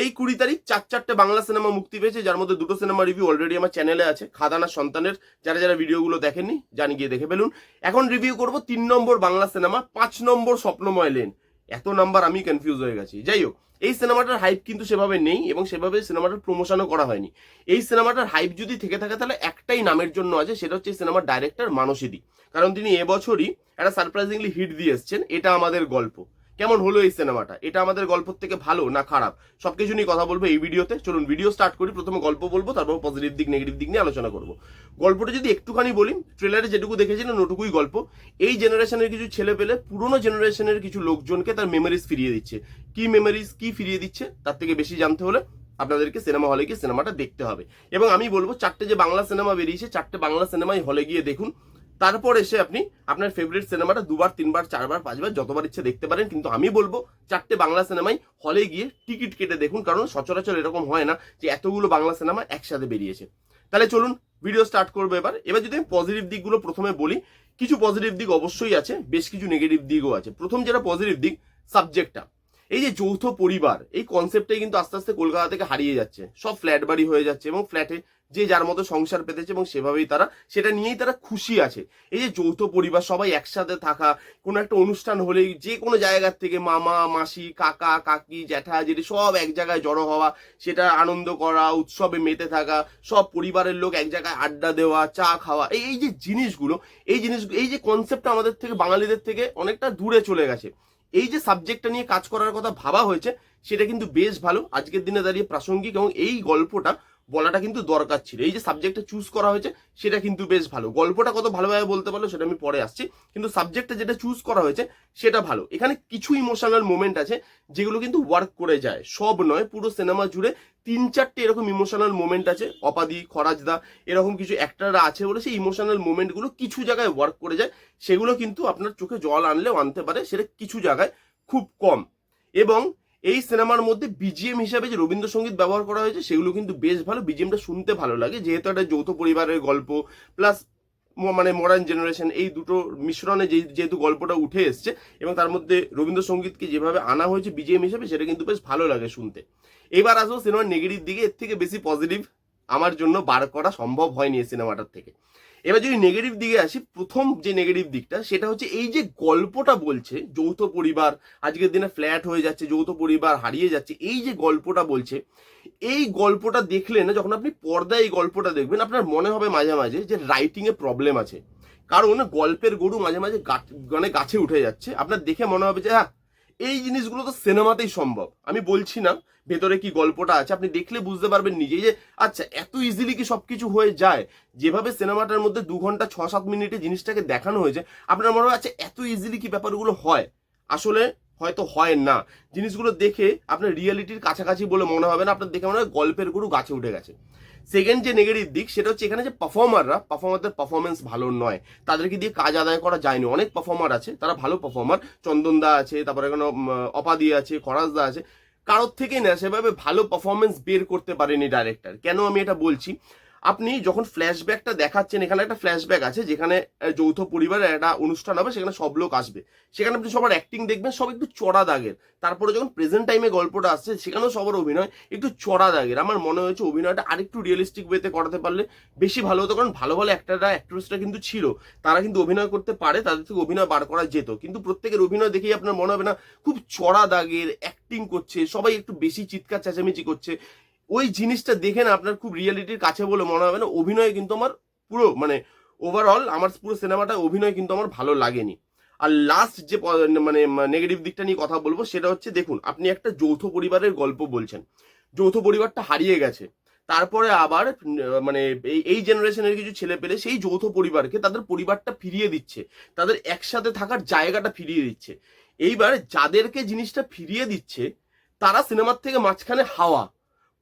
এই কুড়ি তারিখ চার চারটে বাংলা সিনেমা মুক্তি পেয়েছে, যার মধ্যে দুটো সিনেমা রিভিউ অলরেডি আমার চ্যানেলে আছে খাদানা সন্তানের। যারা যারা ভিডিওগুলো দেখেননি জানি গিয়ে দেখে ফেলুন। এখন রিভিউ করব তিন নম্বর বাংলা সিনেমা, পাঁচ নম্বর স্বপ্নময় লেন এত নাম্বার আমি কনফিউজ হয়ে গেছি। যাই হোক, এই সিনেমাটার হাইপ কিন্তু সেভাবে নেই এবং সেভাবে সিনেমাটার প্রমোশনও করা হয়নি। এই সিনেমাটার হাইপ যদি থেকে থাকে, তাহলে একটাই নামের জন্য আছে, সেটা হচ্ছে সিনেমার ডাইরেক্টর মানসীদি কারণ তিনি এবছরই একটা সারপ্রাইজিংলি হিট দিয়ে এসছেন, এটা আমাদের গল্প। কেমন হলো এই সিনেমাটা? এটা আমাদের গল্প থেকে ভালো না খারাপ? সবকিছু নিয়ে কথা বলব এই ভিডিওতে। চলুন ভিডিও স্টার্ট করি। প্রথমে গল্প বলব, তারপর পজিটিভ দিক নেগেটিভ দিক নিয়ে আলোচনা করব। গল্পটা যদি একটুখানি বলি ট্রেলারে যেটুকু দেখেছিলেন ওটুকুই গল্প। এই জেনারেশনের কিছু ছেলে পেলে, পুরোনো জেনারেশনের কিছু লোকজনকে তার মেমোরিজ ফিরিয়ে দিচ্ছে। কি মেমোরিজ কি ফিরিয়ে দিচ্ছে, তার থেকে বেশি জানতে হলে আপনাদেরকে সিনেমা হলে গিয়ে সিনেমাটা দেখতে হবে। এবং আমি বলব, চারটে যে বাংলা সিনেমা বেরিয়েছে, চারটে বাংলা সিনেমাই হলে গিয়ে দেখুন। তারপর এসে আপনি আপনার ফেভারিট সিনেমাটা দুবার, তিনবার, চারবার, পাঁচবার, যতবার ইচ্ছে দেখতে পারেন। কিন্তু আমি বলব, চারটে বাংলা সিনেমাই হলে গিয়ে টিকিট কেটে দেখুন, কারণ সচরাচর এরকম হয় না যে এতগুলো বাংলা সিনেমা একসাথে বেরিয়েছে। তাহলে চলুন ভিডিও স্টার্ট করব এবার। এবার যদি আমি পজিটিভ দিকগুলো প্রথমে বলি, কিছু পজিটিভ দিক অবশ্যই আছে, বেশ কিছু নেগেটিভ দিকও আছে। প্রথম যেটা পজিটিভ দিক সাবজেক্টটা এই যে যৌথ পরিবার, এই কনসেপ্টটাই কিন্তু আস্তে আস্তে কলকাতা থেকে হারিয়ে যাচ্ছে। সব ফ্ল্যাট বাড়ি হয়ে যাচ্ছে এবং ফ্ল্যাটে যে যার মতো সংসার পেতেছে এবং সেভাবেই তারা, সেটা নিয়েই তারা খুশি আছে। এই যে যৌথ পরিবার, সবাই একসাথে থাকা, কোনো একটা অনুষ্ঠান হলেই যে কোনো জায়গার থেকে মামা, মাসি, কাকা, কাকি, জ্যাঠা, জেঠি সব এক জায়গায় জড়ো হওয়া, সেটা আনন্দ করা, উৎসবে মেতে থাকা, সব পরিবারের লোক এক জায়গায় আড্ডা দেওয়া, চা খাওয়া, এই এই যে জিনিসগুলো, এই জিনিস এই যে কনসেপ্টটা আমাদের থেকে, বাঙালিদের থেকে অনেকটা দূরে চলে গেছে। এই যে সাবজেক্টটা নিয়ে কাজ করার কথা ভাবা হয়েছে, সেটা কিন্তু বেশ ভালো। আজকের দিনে দাঁড়িয়ে প্রাসঙ্গিক এবং এই গল্পটা বলাটা কিন্তু দরকার ছিল। এই যে সাবজেক্টটা চুজ করা হয়েছে, সেটা কিন্তু বেশ ভালো। গল্পটা কত ভালোভাবে বলতে পারল সেটা আমি পরে আসছি। কিন্তু সাবজেক্টটা যেটা চুজ করা হয়েছে, সেটা ভালো। এখানে কিছু ইমোশনাল মোমেন্ট আছে, যেগুলো কিন্তু ওয়ার্ক করে যায়। সব নয়, পুরো সিনেমা জুড়ে তিন চারটে এরকম ইমোশনাল মোমেন্ট আছে। অপাদি খরাজদা, এরকম কিছু অ্যাক্টাররা আছে বলে সেই ইমোশনাল মোমেন্টগুলো কিছু জায়গায় ওয়ার্ক করে যায়। সেগুলো কিন্তু আপনার চোখে জল আনলেও আনতে পারে। সেটা কিছু জায়গায় খুব কম। এবং এই সিনেমার মধ্যে বিজিএম হিসাবে যে রবীন্দ্রসঙ্গীত ব্যবহার করা হয়েছে, সেগুলো কিন্তু বেশ ভালো। বিজিএমটা শুনতে ভালো লাগে, যেহেতু একটা যৌথ পরিবারের গল্প প্লাস মানে মডার্ন জেনারেশন এই দুটো মিশ্রণে যে যেহেতু গল্পটা উঠে এসছে, এবং তার মধ্যে রবীন্দ্রসঙ্গীতকে যেভাবে আনা হয়েছে বিজিএম হিসাবে, সেটা কিন্তু বেশ ভালো লাগে শুনতে। এবার আসব সিনেমার নেগেটিভ দিকে, এর থেকে বেশি পজিটিভ আমার জন্য বার করা সম্ভব হয়নি এই সিনেমাটার থেকে। এবার যদি নেগেটিভ দিকে আসি, প্রথম যে নেগেটিভ দিকটা, সেটা হচ্ছে এই যে গল্পটা বলছে, যৌথ পরিবার, আজকের দিনে ফ্ল্যাট হয়ে যাচ্ছে, যৌথ পরিবার হারিয়ে যাচ্ছে, এই যে গল্পটা বলছে, এই গল্পটা দেখলে না, যখন আপনি পর্দায় এই গল্পটা দেখবেন, আপনার মনে হবে মাঝে মাঝে যে রাইটিং এ প্রবলেম আছে। কারণ গল্পের গরু মাঝে মাঝে মানে গাছে উঠে যাচ্ছে। আপনার দেখে মনে হবে যে হ্যাঁ এই জিনিসগুলো তো সিনেমাতেই সম্ভব। আমি বলছি না, ভেতরে কি গল্পটা আছে, আপনি দেখলে বুঝতে পারবেন নিজে যে আচ্ছা এত ইজিলি কি সব কিছু হয়ে যায়? যেভাবে সিনেমাটার মধ্যে দু ঘণ্টা, ছ, সাত মিনিটে জিনিসটাকে দেখানো হয়েছে, আপনার মনে হয় আচ্ছা এত ইজিলি কি ব্যাপারগুলো হয়? আসলে হয়তো হয় না। জিনিসগুলো দেখে আপনার রিয়েলিটির কাছাকাছি বলে মনে হবে না। আপনার দেখে মনে হয় গল্পের গরু গাছে উঠে গেছে। সেকেন্ড যে নেগেটিভ দিক, সেটা হচ্ছে এখানে যে পারফর্মাররা পারফর্মারদের পারফরমেন্স ভালো নয়। তাদেরকে দিয়ে কাজ আদায় করা যায়নি। অনেক পারফর্মার আছে, তারা ভালো পারফর্মার চন্দনদা আছে, তারপরে এখানে অপাদি আছে খরাজদা আছে। কারোর থেকেই না, সেভাবে ভালো পারফরমেন্স বের করতে পারেনি ডাইরেক্টর কেন আমি এটা বলছি? আপনি যখন ফ্ল্যাশব্যাকটা দেখাচ্ছেন, এখানে একটা ফ্ল্যাশব্যাক আছে যেখানে যৌথ পরিবারের একটা অনুষ্ঠান হবে, সেখানে সব লোক আসবে। সেখানে আপনি সবার অ্যাক্টিং দেখবেন, সব একটু চড়া দাগের। তারপরে যখন প্রেজেন্ট টাইমে গল্পটা আসছে, সেখানেও সবার অভিনয় একটু চড়া দাগের। আমার মনে হয়েছে অভিনয়টা আরেকটু রিয়েলিস্টিক ওয়েতে করাতে পারলে বেশি ভালো হতো, কারণ ভালো ভালো অ্যাক্টাররা অ্যাক্ট্রেসরা কিন্তু ছিল। তারা কিন্তু অভিনয় করতে পারে, তাদের থেকে অভিনয় বার করা যেত। কিন্তু প্রত্যেকের অভিনয় দেখেই আপনার মনে হবে না, খুব চড়া দাগের অ্যাক্টিং করছে, সবাই একটু বেশি চিৎকার, চেঁচামেচি করছে। ওই জিনিসটা দেখে না আপনার খুব রিয়েলিটির কাছে বলে মনে হবে না। অভিনয় কিন্তু আমার পুরো মানে ওভারঅল আমার পুরো সিনেমাটা অভিনয় কিন্তু আমার ভালো লাগেনি। আর লাস্ট যে মানে নেগেটিভ দিকটা নিয়ে কথা বলব সেটা হচ্ছে দেখুন, আপনি একটা যৌথ পরিবারের গল্প বলছেন। যৌথ পরিবারটা হারিয়ে গেছে। তারপরে আবার মানে এই জেনারেশনের কিছু ছেলে পেলে সেই যৌথ পরিবারকে তাদের পরিবারটা ফিরিয়ে দিচ্ছে। তাদের একসাথে থাকার জায়গাটা ফিরিয়ে দিচ্ছে। এইবার যাদেরকে জিনিসটা ফিরিয়ে দিচ্ছে, তারা সিনেমার থেকে মাঝখানে হাওয়া।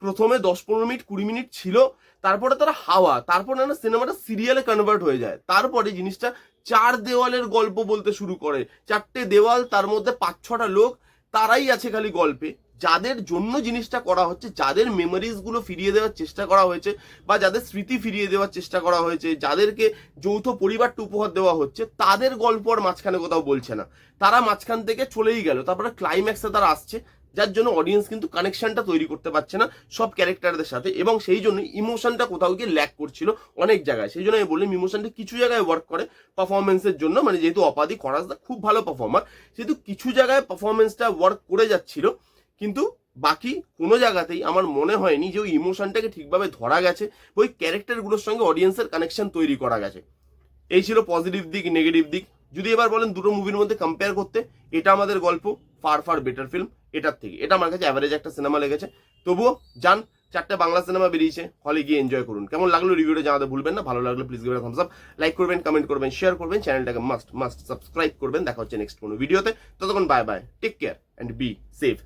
প্রথমে দশ পনেরো মিনিট, কুড়ি মিনিট ছিল, তারপরে তারা হাওয়া, তারপরে না সিনেমাটা সিরিয়ালে কনভার্ট হয়ে যায়। তারপরে জিনিসটা চার দেওয়ালের গল্প বলতে শুরু করে। চারটে দেওয়াল, তার মধ্যে পাঁচ ছটা লোক, তারাই আছে খালি গল্পে। যাদের জন্য জিনিসটা করা হচ্ছে, যাদের মেমোরিজগুলো ফিরিয়ে দেওয়ার চেষ্টা করা হয়েছে, বা যাদের স্মৃতি ফিরিয়ে দেওয়ার চেষ্টা করা হয়েছে, যাদেরকে যৌথ পরিবারটা উপহার দেওয়া হচ্ছে, তাদের গল্প আর মাঝখানে কোথাও বলছে না। তারা মাঝখান থেকে চলেই গেল। তারপরে ক্লাইম্যাক্সে তারা আসছে। যার জন্য অডিয়েন্স কিন্তু কানেকশনটা তৈরি করতে পারছে না সব ক্যারেক্টারদের সাথে এবং সেই জন্য ইমোশনটা কোথাও গিয়ে ল্যাক করছিল অনেক জায়গায়। সেই জন্য আমি বললাম ইমোশনটা কিছু জায়গায় ওয়ার্ক করে পারফরমেন্সের জন্য। মানে যেহেতু অপাদি খরাসদা খুব ভালো পারফর্মার সেহেতু কিছু জায়গায় পারফরমেন্সটা ওয়ার্ক করে যাচ্ছিল। কিন্তু বাকি কোনো জায়গাতেই আমার মনে হয়নি যে ওই ইমোশনটাকে ঠিকভাবে ধরা গেছে ওই ক্যারেক্টারগুলোর সঙ্গে অডিয়েন্সের কানেকশন তৈরি করা গেছে। এই ছিল পজিটিভ দিক নেগেটিভ দিক। যদি এবার বলেন দুটো মুভির মধ্যে কম্পেয়ার করতে, এটা আমাদের গল্প। ফার ফার বেটার ফিল্ম এটার থেকে। এটা আমার কাছে অ্যাভারেজ একটা সিনেমা লেগেছে। তবুও, যান, চারটে বাংলা সিনেমা বেরিয়েছে হলে গিয়ে এনজয় করুন। কেমন লাগল রিভিউটা জানাতে ভুলবেন না, ভালো লাগল please give thumbs up like করবেন কমেন্ট করবেন শেয়ার করবেন চ্যানেলটাকে মাস্ট মাস্ট সাবস্ক্রাইব করবেন। দেখা হচ্ছে নেক্সট কোনো ভিডিওতে ততক্ষণ bye bye take care and be safe